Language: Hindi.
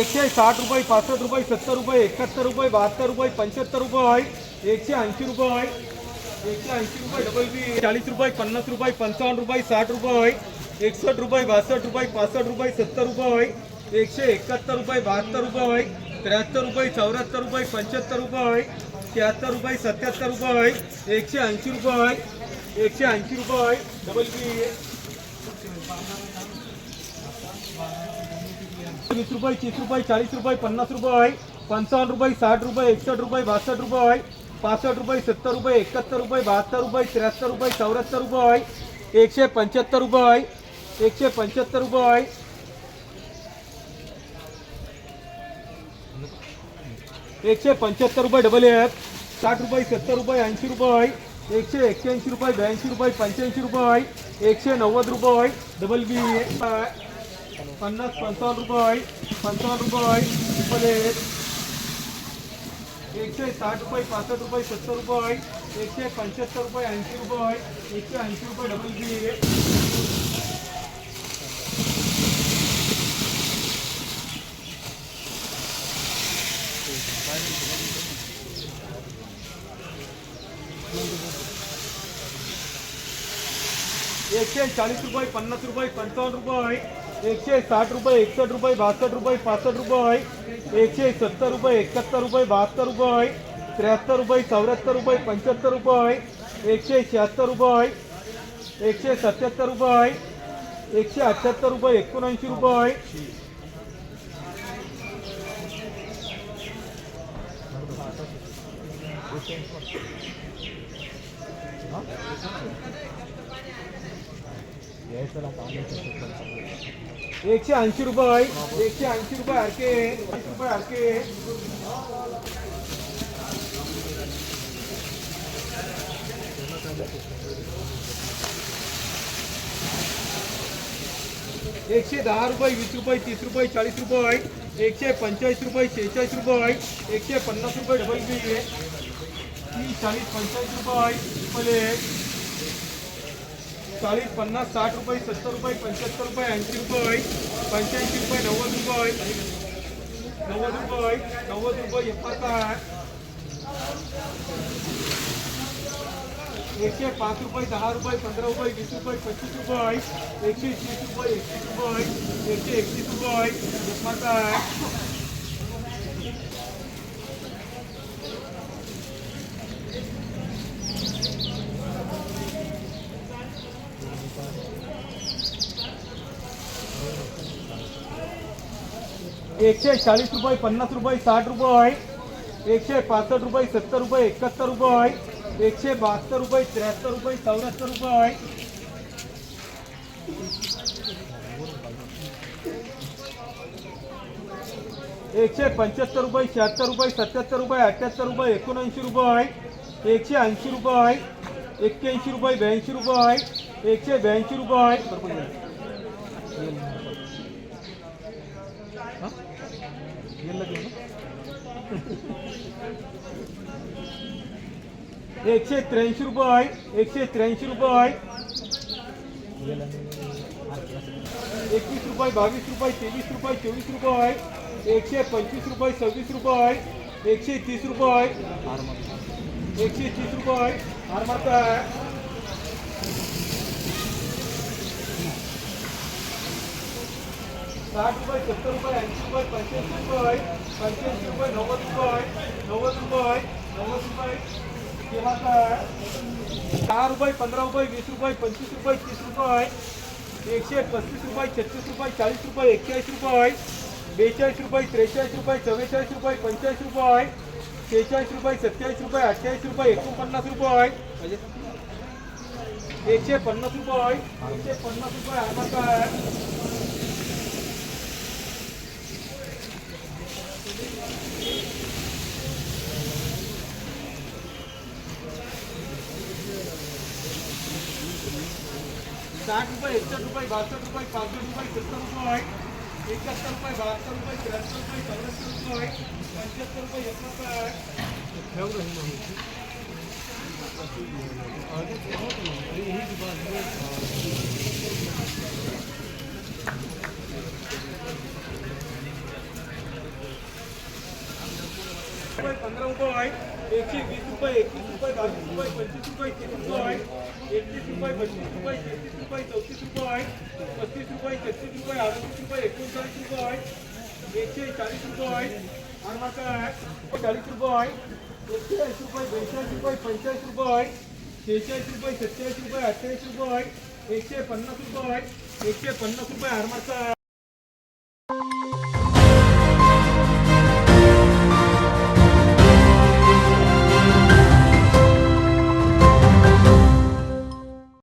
એકસો સાઠ રૂપિયા પાસઠ રૂપિયા સત્તર રૂપિયા એકાત્તર રૂપિયા બહાત્તર રૂપિયા પંચોતેર રૂપિયા હોય, એકસો એંશી રૂપિયા હોય, એકસો એંશી રૂપિયા ડબલ બી ચાલીસ રૂપિયા પન્નાસ રૂપિયા પંચાવન રૂપિયા સાઠ રૂપિયા હોય, એકસઠ રૂપિયા બાસઠ રૂપિયા પાસઠ રૂપિયા સત્તર રૂપિયા હોય, એકસો એકાત્તર રૂપિયા બહાત્તર રૂપિયા હોય, ત્રેહત્તર રૂપિયા ચોરાત્તર રૂપિયા પંચોતેર રૂપિયા હોય, ત્યાત્તર રૂપિયા સત્યાત્તર રૂપિયા હોય, એકસો એંશી રૂપિયા હોય, એકસો એંશી રૂપિયા હોય ડબલ બી वीस रुपये, तीस रुपये चाळीस रुपये, पन्नास रुपये पंचावन्न रुपये, साठ रुपये, एकसष्ट रुपये, बासष्ट रुपये पासष्ट रुपये, सत्तर रुपये, एकाहत्तर रुपये, बहात्तर रुपये, त्र्याहत्तर रुपये, चौऱ्याहत्तर रुपये एकशे पंच्याहत्तर रुपये एकशे पंच्याहत्तर रुपये एकशे पंच्याहत्तर रुपये डबल एफ़ साठ रुपये, सत्तर रुपये, ऐंशी रुपये एकशे एक्क्याऐंशी रुपये, ब्याऐंशी रुपये, पंच्याऐंशी रुपये एकशे नव्वद रुपये डबल बी एकशे साठ रुपये पासष्ट रुपये, सत्तर रुपये एकशे पंच्याहत्तर रुपये, ऐंशी रुपये एकशे ऐंशी रुपये डबल बी एकशे चाळीस रुपये रुपये एकशे साठ रुपये एकसठ रुपये बासष्ट रुपये पासष्ट रुपये आहे. एकशे सत्तर रुपये एकाहत्तर रुपये बहात्तर रुपये आहे. त्र्याहत्तर रुपये चौऱ्याहत्तर रुपये पंच्याहत्तर रुपये आहे. एकशे शहात्तर रुपये आहे. एकशे सत्याहत्तर रुपये आहे. एकशे अठ्ठ्याहत्तर रुपये एकोणऐंशी रुपये आहे. एकशे ऐंशी रुपये एकशे ऐंशी रुपये हरके रुपये हरके एकशे दहा रुपये वीस रुपये तीस रुपये चाळीस रुपये एकशे पंचेचाळीस रुपये शेहेचाळीस रुपये एकशे पन्नास रुपये डबल बी तीस चाळीस पंचेचाळीस रुपये ચાલીસ પન્નાસ સાઠ રૂપિયા સત્તર રૂપિયા પંચોતેર રૂપિયા એંશી રૂપિયા પંચ્યાસી રૂપિયા નવ્વદ રૂપિયા નવ્વદ રૂપિયા નવ્વદ રૂપિયા એફાતા એકસો પાંચ રૂપિયા દહ રૂપિયા પંદર રૂપિયા વીસ રૂપિયા પચીસ રૂપિયા એકસો ત્રીસ રૂપિયા એકવીસ રૂપિયા એકસો એકવીસ રૂપિયા એફાતા एकशे चाळीस रुपये पन्नास रुपये साठ रुपये एकशे पासष्ट रुपये सत्तर रुपये एकाहत्तर रुपये एकशे बहात्तर रुपये त्र्याहत्तर रुपये चौऱ्याहत्तर रुपये एकशे पंच्याहत्तर रुपये शहात्तर रुपये सत्याहत्तर रुपये अठ्ठ्याहत्तर रुपये एकोणऐंशी रुपये एकशे ऐंशी रुपये एक्क्याऐंशी रुपये ब्याऐंशी रुपये एकशे ब्याऐंशी रुपये एकशे त्र्याऐंशी रुपये एकशे त्र्याऐंशी रुपये एकवीस रुपये बावीस रुपये तेवीस रुपये चोवीस रुपये एकशे पंचवीस रुपये सव्वीस रुपये एकशे तीस रुपये एकशे तीस रुपये हार साठ रुपये सत्तर रुपये ऐंशी रुपये पंच्याऐंशी रुपये पंच्याऐंशी रुपये नव्वद रुपये नव्वद रुपये नव्वद रुपये दहा रुपये पंधरा रुपये वीस रुपये पंचवीस रुपये तीस रुपये एकशे पस्तीस रुपये छत्तीस रुपये चाळीस रुपये एक्केचाळीस रुपये बेचाळीस रुपये त्रेचाळीस रुपये चव्वेचाळीस रुपये पंचेचाळीस रुपये शेहेचाळीस रुपये सत्तेचाळीस रुपये अठ्ठेचाळीस रुपये एकोणपन्नास रुपये एकशे पन्नास रुपये एकशे पन्नास સાઠ રૂપિયા એકસઠ રૂપિયા બાસઠ રૂપિયા પાંચસો રૂપિયા સત્તર રૂપિયા હોય એકાત્તર રૂપિયા બહાત્તર રૂપિયા ત્રેસઠ રૂપિયા ચોરસઠ રૂપિયા હોય પંચોતેર રૂપિયા એકસઠ રૂપિયા પંદર રૂપિયા હોય एकशे वीस रुपये एकवीस रुपये रुपये एकशे चाळीस रुपये रुपये एकशे पन्नास रुपये एकशे पन्नास रुपये आरमाचा